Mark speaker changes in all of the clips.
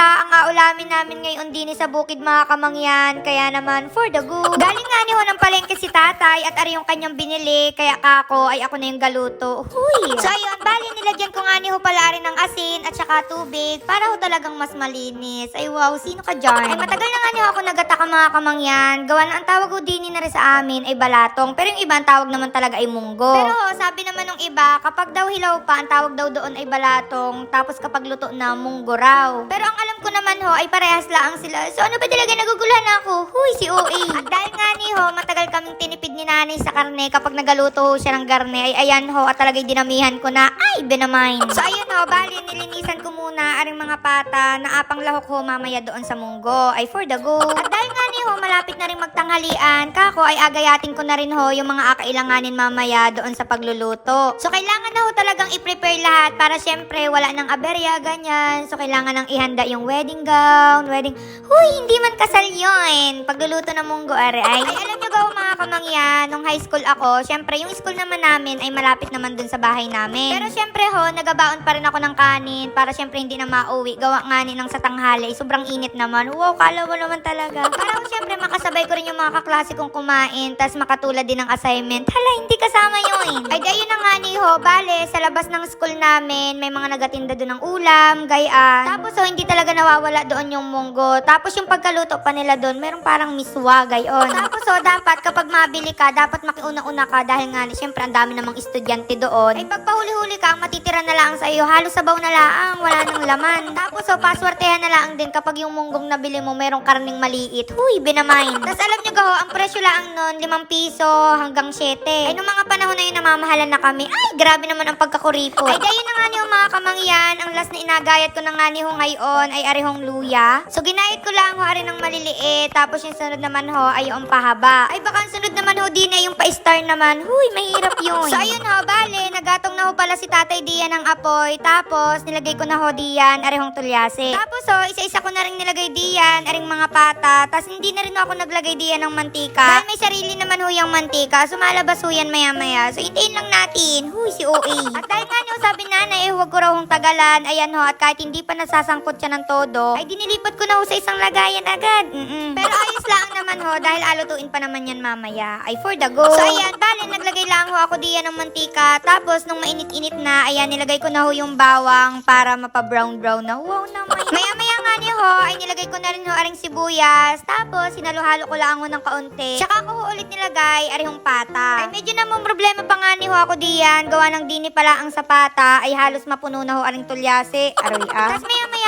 Speaker 1: isda ang aulamin namin ngayon din sa bukid mga kamangyan. Kaya naman, for the good. Galing nga ni ho ng palengke si tatay at ari yung kanyang binili. Kaya kako ay ako na yung galuto. Huy! So ayun, bali nilagyan ko nga ni ho pala rin ng asin at saka tubig para ho talagang mas malinis. Ay wow, sino ka dyan? Ay matagal na nga ni ako nagataka mga kamangyan. Gawa na ang tawag ho din na rin sa amin ay balatong. Pero yung iba ang tawag naman talaga ay munggo. Pero sabi naman ng iba, kapag daw hilaw pa, ang tawag daw doon ay balatong. Tapos kapag luto na, munggo raw. Pero ang alam ko naman ho, ay parehas lang sila. So ano ba talaga naguguluhan ako? Huy, si OA. At dahil nga ni ho, matagal kaming tinipid ni nanay sa karne kapag nagaluto ho siya ng garne, ay ayan ho, at talagang dinamihan ko na, ay, benamain. So ayun ho, bali, nilinisan ko muna aring mga pata na apang lahok ho mamaya doon sa munggo. Ay for the go. At dahil nga ni ho, malapit na rin magtanghalian, kako ay agayatin ko na rin ho yung mga akailanganin mamaya doon sa pagluluto. So kailangan na ho talagang i-prepare lahat para syempre wala nang aberya, ganyan. So kailangan nang ihanda yung wedding gown, wedding... Huy, hindi man kasal yun. Pagluluto ng munggo, are ay. Alam nyo ho, mga kamangyan, nung high school ako, syempre yung school naman namin ay malapit naman dun sa bahay namin. Pero syempre ho, nagabaon pa rin ako ng kanin para syempre hindi na mauwi. Gawa nga ng sa tanghali, sobrang init naman. Wow, kala mo naman talaga. Para ho, syempre makasabay ko rin yung mga kaklase kong kumain, tas makatulad din ng assignment. Hala, hindi kasama yun. Ay, di na nga ni ho, bale, sa labas ng school namin, may mga nagatinda doon ng ulam, gayaan. Tapos ho, hindi talaga nawawala doon yung munggo. Tapos yung pagkaluto pa nila doon, merong parang miswa, gayon. Tapos ho, dapat kapag mabili ka, dapat makiuna-una ka dahil nga, syempre, ang dami namang estudyante doon. Ay, pag pahuli-huli ka, ang matitira na lang sa iyo, halos sabaw na lang, wala nang laman. Tapos ho, paswertehan na lang din kapag yung munggong nabili mo, merong karning maliit. Huy, binamain. Tapos alam nyo gaho, ang presyo lang nun, 5 piso hanggang 7. Ay, nung mga panahon na yun, namamahalan na kami. Ay, grabe naman ang pagkakuripot. Ay, dayon na nga niyo mga kamangyan. Ang last na inagayat ko na nga niyo ngayon ay arihong luya. So, ginayat ko lang ho ari ng maliliit. Tapos yung sunod naman ho ay yung pahaba. Ay, baka ang sunod naman ho din ay yung pa-star naman. Huy, mahirap yun. So, ayun ho, bale, nagatong na ho pala si Tatay Dian ng apoy. Tapos, nilagay ko na ho diyan, arihong tulyase. Tapos ho, isa-isa ko na rin nilagay diyan, aring mga pata. Tapos, hindi na rin ako naglagay diyan ng mantika. Dahil may sarili naman ho yung mantika. So, malabas ho yan maya-maya. So, hintayin lang natin. Huy, si OA. At dahil nga niyo, sabi nanay, eh, huwag ko raw hong tagalan. Ayan ho, at kahit hindi pa nasasangkot siya ng todo, ay dinilipat ko na ho sa isang lagayan agad. Mm-mm. Pero ayos lang naman ho, dahil alutuin pa naman yan mamaya. Ay, for the go. So, ayan, bale, naglagay lang ho ako diyan ng mantika. Tapos, nung mainit-init na, ayan, nilagay ko na ho yung bawang para mapa-brown-brown na. Wow naman. Maya-maya nga niyo ho, ay nilagay ko na rin ho aring sibuyas. Tapos, sinalo-halo ko lang ho ng kaunti. Tsaka ko ho ulit nilagay arihong pata. Ay, medyo namang problema pa nga ni ho ako diyan. Gawa ng dini pala ang sapata, ay halos mapuno na ho aring tulyase. Aroy ah. Tapos maya-maya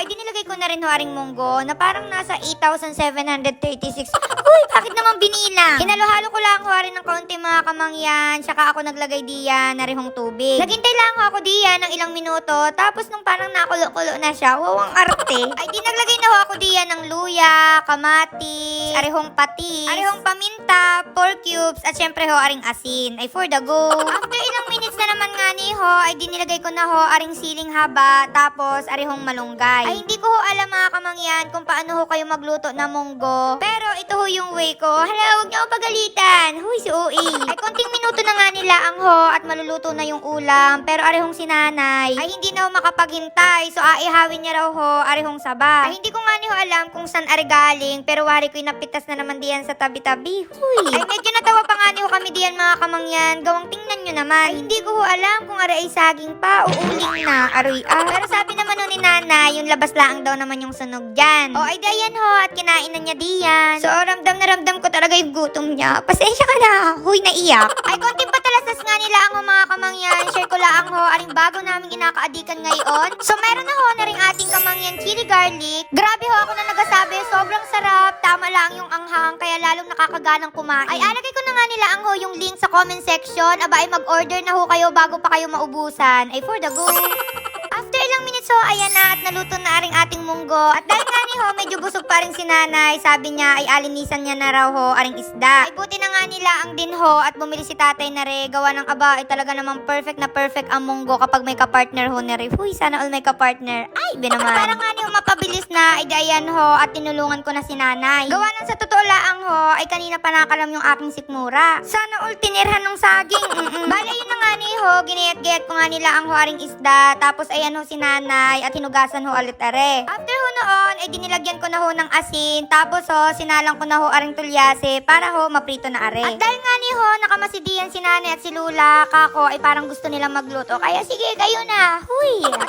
Speaker 1: ay dinilagay ko na rin ho aring munggo na parang nasa 8,736. Uy, bakit naman binilang? Hinalo-halo ko lang ho rin ng kaunti mga kamangyan. Tsaka ako naglagay diyan na rihong tubig. Naghintay lang ako diyan ng ilang minuto. Tapos nung parang nakulo-kulo na siya, wawang arte. Ay di naglagay na ako diyan ng luya, kamatis, arihong pati, arihong paminta, pork cubes, at syempre ho aring asin. Ay for the go. After ilang minutes na naman nga ni ho, ay dinilagay ko na ho aring siling haba, tapos arihong malunggay. Ay hindi ko ho alam mga kamangyan kung paano ho kayo magluto ng munggo. Pero ito ho yung way ko. Hala, huwag niyo ako pagalitan. Huy, si OE. Ay konting minuto na nga nila ang ho at maluluto na yung ulam. Pero arihong si nanay ay hindi na ho makapaghintay. So aihawin niya raw ho arihong saba. Ay hindi ko nga ni alam kung saan ari galing. Pero wari ko'y napitas na naman diyan sa tabi-tabi. Huy. Ay medyo natawa pa nga ni kami diyan mga kamangyan. Gawang tingnan nyo naman. Ay hindi ko ho alam kung ari ay saging pa o uling na. Aroy ah. Pero sabi naman ho ni nanay, yung labas lang daw naman yung sunog dyan. O ay dayan ho at kinain na niya diyan. So ramdam na ramdam ko talaga yung gutom niya. Pasensya ka na. Huy, naiyak. Ay konting patalasas nga nila ang mga kamangyan. Share ko lang ho, aring bago naming inakaadikan ngayon. So meron na ho na rin ating kamangyan chili garlic. Grabe ho ako na nagasabi, sobrang sarap. Tama lang yung anghang, kaya lalong nakakaganang kumain. Ay alagay ko na nga nila ang ho yung link sa comment section. Aba ay mag-order na ho kayo bago pa kayo maubusan. Ay for the go. Ho, ayan na at naluto na aring ating munggo. At dahil nga ni ho, medyo busog pa rin si nanay. Sabi niya ay alinisan niya na raw ho aring isda. Ay buti na nga nila ang din ho at bumili si tatay na re. Gawa ng aba ay talaga namang perfect na perfect ang munggo kapag may kapartner ho na re. Huy, sana all may kapartner. Ay, binaman. Parang nga ni ho, mapabilis na, ay di ayan ho, at tinulungan ko na si nanay. Gawa ng sa totoo laang ho, ay kanina pa nakalam yung aking sikmura. Sana all tinirhan ng saging. Mm-mm. Bale, yun na nga ni ho, ginayat-gayat ko nga nila ang ho aring isda, tapos ayan ho si nanay, at hinugasan ho alit are. After ho noon, ay dinilagyan ko na ho ng asin, tapos ho, sinalang ko na ho aring tulyase, para ho, maprito na are. At dahil nga ni ho, nakamasidiyan si nanay at si Lula, kako, ay parang gusto nilang magluto, kaya sige, kayo na. Huy! At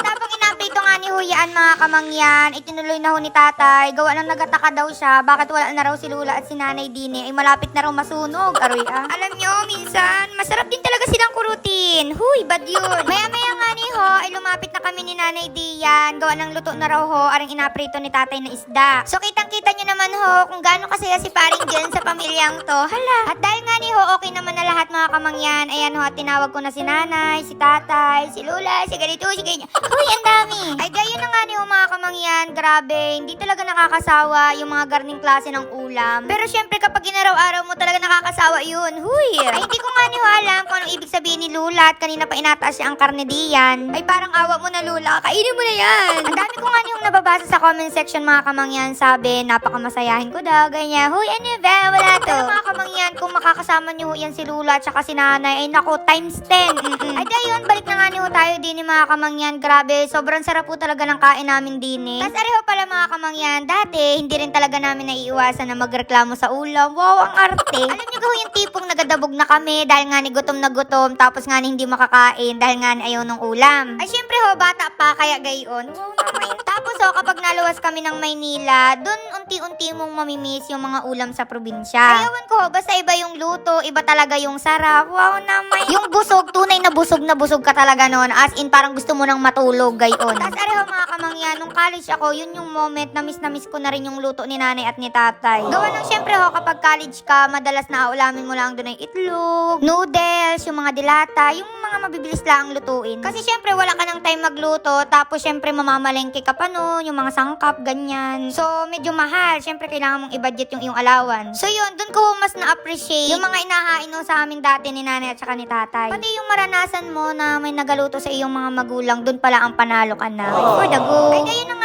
Speaker 1: ni Huyaan mga kamangyan, itinuloy na ho ni tatay, gawa ng nagataka daw siya, bakit wala na raw si Lula at si nanay Dini, ay malapit na raw masunog, aroy ah. Alam nyo, minsan, masarap din talaga silang kurutin. Huy, bad yun. Maya-maya nga ni ho, ay lumapit na kami ni nanay Dian, gawa ng luto na raw ho, aring inaprito ni tatay na isda. So kitang-kita nyo naman ho, kung gaano kasaya si paring Jen sa pamilyang to. Hala. At dahil nga ni ho, okay naman na lahat mga kamangyan, ayan ho, at tinawag ko na si nanay, si tatay, si Lula, si ganito, si ganyan. Huy, ang dami. Ay, gayon na nga ni ho mga kamangyan, grabe, hindi talaga nakakasawa yung mga garning klase ng ulam. Pero syempre kapag inaraw-araw mo talaga nakakasawa yun. Huy. Ay, hindi ko nga ni ho alam kung anong ibig sabihin ni Lula at kanina pa inataas siya ang karne diyan. Ay, parang awa mo na Lula, kainin mo na yan. Ang dami ko nga hong nababasa sa comment section mga kamangyan, sabi, napakamasayahin ko daw, ganyan. Huy, ano ba, wala to. Mga kamangyan, kung makakasama niyo yan si Lula at si nanay, ay nako, times 10. Mm-mm. Ay, dayon, balik na nga ni ho tayo din ni mga kamangyan. Grabe, sobrang sarap po talaga ng kain namin din eh. Tapos areho pala mga kamangyan, dati, hindi rin talaga namin naiiwasan na magreklamo sa ulam. Wow, ang arte. Alam niyo ho yung tipong nagadabog na kami dahil nga ni gutom na gutom, tapos nga ni hindi makakain dahil nga ayaw ng ulam. Ay, syempre ho, bata pa, kaya gayon. Naman. Tapos ho, kapag naluwas kami ng Maynila, dun unti-unti mong mamimiss yung mga ulam sa probinsya. Ayawan ko ho, basta iba yung luto, iba talaga yung sarap. Wow naman. Yung busog, tunay na busog na busog ka talaga noon. As in, parang gusto mo nang matulog gayon. Tapos areho mga kamangyan, nung college ako, yun yung moment na miss na miss ko na rin yung luto ni nanay at ni tatay. Gawa ng syempre ho, kapag college ka, madalas na ulamin mo lang doon ay itlog, noodles, yung mga dilata, yung mga mabibilis lang lutuin. Kasi syempre wala ka ng time magluto, tapos syempre mamamalengke ka pa noon, yung mga sangkap, ganyan. So, medyo mahal. Syempre kailangan mong i-budget yung iyong allowance. So yun, dun ko mas na-appreciate yung mga inahain mo sa amin dati ni nanay at saka ni tatay. Pati yung maranasan mo na may nagaluto sa iyong mga magulang, dun pala ang panalo ka na. For the go. Ay, gayon na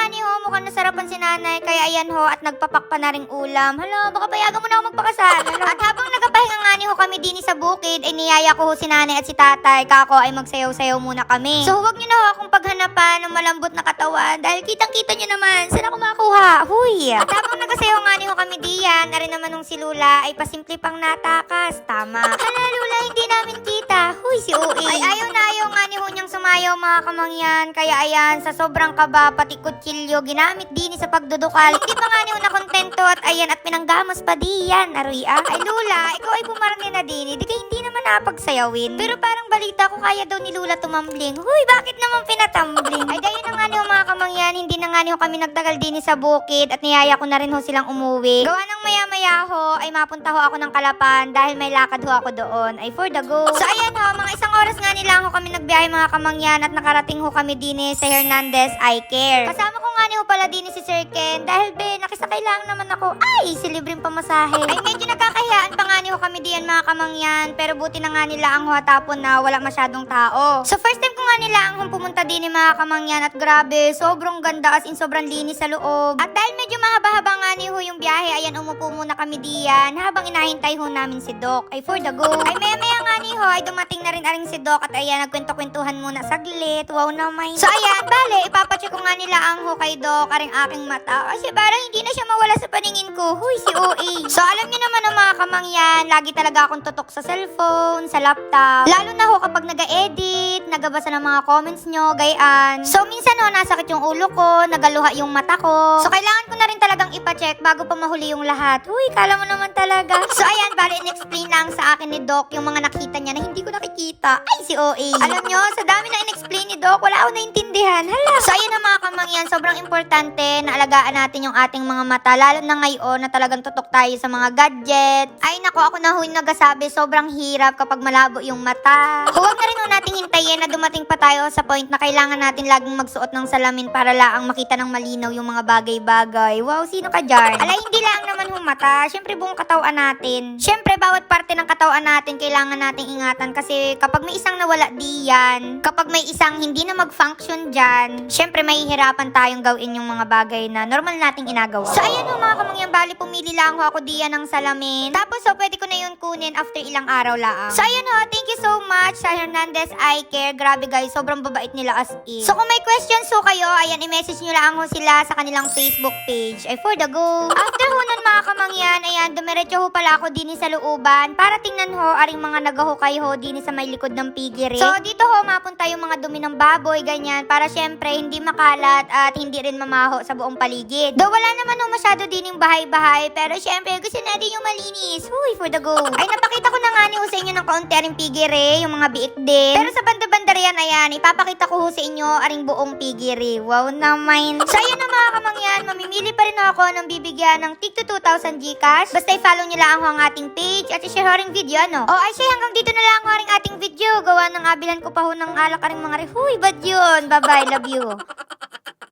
Speaker 1: nasarapan si nanay, kaya ayan ho, at nagpapak pa na ring ulam. Hala, baka payagan mo na ako magpakasal. Hala. At habang nagapahinga nga ni ho kami din sa bukid, ay niyaya ko ho si nanay at si tatay, kako ay magsayaw-sayaw muna kami. So huwag niyo na ho akong paghanapan ng malambot na katawan, dahil kitang-kita niyo naman, saan ako makuha? Huy! At habang nagasayaw nga ni ho kami diyan, na rin naman nung si Lula, ay pasimple pang natakas. Tama. Hala, Lula, hindi namin kita. Huy, si Ui. Ay, ayaw na ayaw nga ni ho niyang sumayaw mga kamangyan. Kaya ayan, sa sobrang kaba, pati kutsilyo, ginamit din sa pagdudukal. Hindi pa nga ni ho nakontento at ayan, at pinanggamos pa diyan. Aruy ah. Ay, Lula, ikaw ay pumarami na din. Di ka hindi naman napagsayawin. Pero parang balita ko kaya daw ni Lula tumambling. Huy, bakit naman pinatambling? Ay, dayon na nga ni ho mga kamangyan, hindi na nga ni ho kami nagtagal din sa bukid at niyaya ko na rin ho silang umuwi. Gawa ng maya-maya ho, ay mapunta ho ako ng Kalapan dahil may lakad ho ako doon. Ay, for the go. So, ayan ho, mga isang oras nga nila ho kami nagbiyahe mga kamangyan at nakarating ho kami din sa Hernandez Eye Care. Kasama ko nga ni ho pala din si Sir Ken dahil be, nakisakay lang naman ako. Ay, si libreng pamasahe. Ay, medyo nakakahiyaan pa nga ni ho kami diyan mga kamangyan pero buti na nga nila ang huwatapon na wala masyadong tao. So, first time nila ang pumunta din ni mga kamangyan at grabe, sobrang ganda as in sobrang linis sa loob. At dahil medyo mahaba-haba nga ni ho yung biyahe, ayan umupo muna kami diyan habang inahintay ho namin si Doc. Ay for the go. Ay maya-maya nga ni ho ay dumating na rin aring si Doc at ayan nagkwento-kwentuhan muna saglit. Wow naman. So ayan, bale, ipapacheck ko nga nila ang ho kay Doc aring aking mata. Kasi parang hindi na siya mawala sa paningin ko. Huy, si OA. So alam niyo naman ang mga kamangyan, lagi talaga akong tutok sa cellphone, sa laptop. Lalo na ho kapag nag-edit, nagabasa ng mga comments nyo, gayaan. So minsan ho, nasakit yung ulo ko, nagaluha yung mata ko. So kailangan ko na rin talagang ipacheck bago pa mahuli yung lahat. Huy, kala mo naman talaga. So ayan, bali in-explain lang sa akin ni Doc yung mga nakita niya na hindi ko nakikita. Ay, si OA. Alam nyo, sa dami na in-explain ni Doc, wala ako naintindihan. Hala. So ayun na mga kamangyan, sobrang importante na alagaan natin yung ating mga mata. Lalo na ngayon na talagang tutok tayo sa mga gadget. Ay nako, ako na yung nagasabi, sobrang hirap kapag malabo yung mata. Huwag na rin ho nating hintayin na dumating pa tayo sa point na kailangan natin laging magsuot ng salamin para laang makita ng malinaw yung mga bagay-bagay. Wow, sino ka dyan? Alay, hindi lang naman yung mata. Siyempre buong katawan natin. Siyempre, bawat parte ng katawan natin kailangan nating ingatan kasi kapag may isang nawala diyan, kapag may isang hindi na mag-function dyan, syempre mahihirapan tayong gawin yung mga bagay na normal nating inagawa. So ayan ho mga kamangyang bali, pumili lang ako diyan ng salamin. Tapos so pwede ko na yun kunin after ilang araw lang. So ayan ho, thank you so much sa Hernandez Eye Care. Grabe guys, sobrang babait nila as in. So kung may questions ho kayo, ayan, i-message nyo lang ho sila sa kanilang Facebook page. Ay for the go. After ho nun mga kamangyan, ayan, dumiretso ho pala ako din sa looban para tingnan ho aring mga nagahukay ho din sa may likod ng pigiri. So dito ho mapunta yung mga dumi ng baboy, ganyan, para syempre hindi makalat at hindi rin mamaho sa buong paligid. Though wala naman ho masyado din yung bahay-bahay, pero syempre gusto natin yung malinis. Huy, for the go. Ay, napakita ko na nga ni ho sa inyo ng kaunti aring pigiri, yung mga biik din. Pero sa banda-banda riyan, ayan, ipapakita ko sa inyo aring buong pigiri. Wow naman. So ayan na mga kamangyan, mamimili pa rin ako ng bibigyan ng tig to 2,000 Gcash. Basta i-follow nyo lang ho ang ating page at i-share ho video, ano? O ay siya, hanggang dito na lang ho ring ating video. Gawa ng abilan ko pa ho ng alak aring mga rehuy. Bad yun. Bye-bye, love you.